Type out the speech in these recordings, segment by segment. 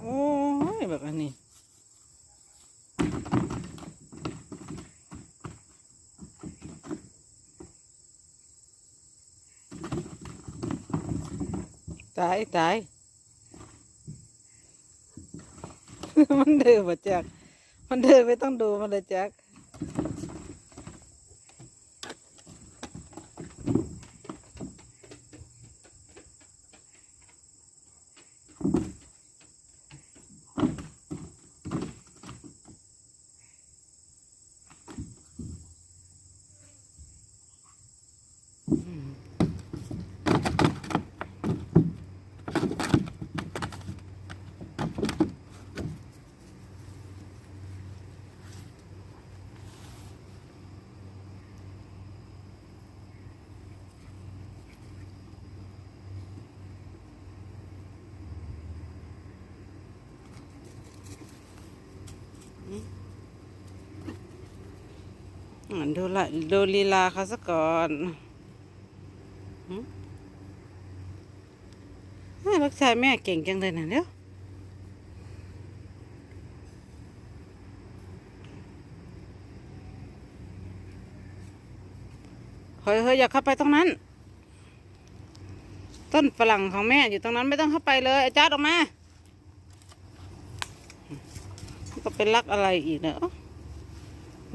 โอ้ยแบบอันนี้ตายตายมันเดินมาจาก มันเดินไม่ต้องดูมันเลยจัก ดูละดูลีลาเขาซะก่อนลูกชายแม่เก่งจังเลยนะเดี๋ยวเฮ้ยเฮ้ยอย่าเข้าไปตรงนั้น ต้นฝรั่งของแม่อยู่ตรงนั้นไม่ต้องเข้าไปเลยไอ้จ้าดออกมา ก็เป็นรักอะไรอีกเนอะ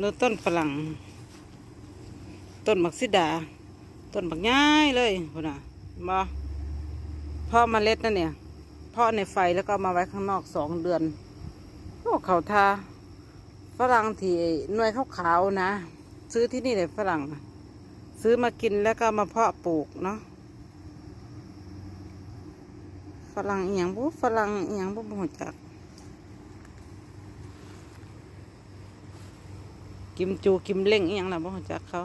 ดูต้นฝรั่ง ต้นมักซิดา ต้นบักง่ายเลยพุ่นน่ะบอเพาะเมล็ดนั่นเนี่ย เพาะในไฟแล้วก็มาไว้ข้างนอกสองเดือนโอ้เขาทาฝรั่งที่หน่วยขาวๆนะ ซื้อที่นี่เลยฝรั่ง ซื้อมากินแล้วก็มาเพาะปลูกเนาะฝรั่งอหย่างบุฝรั่งอหย่างบุบ่รู้จัก กิมจูกิมเล่งอหย่างล่ะบ่รู้จักเขา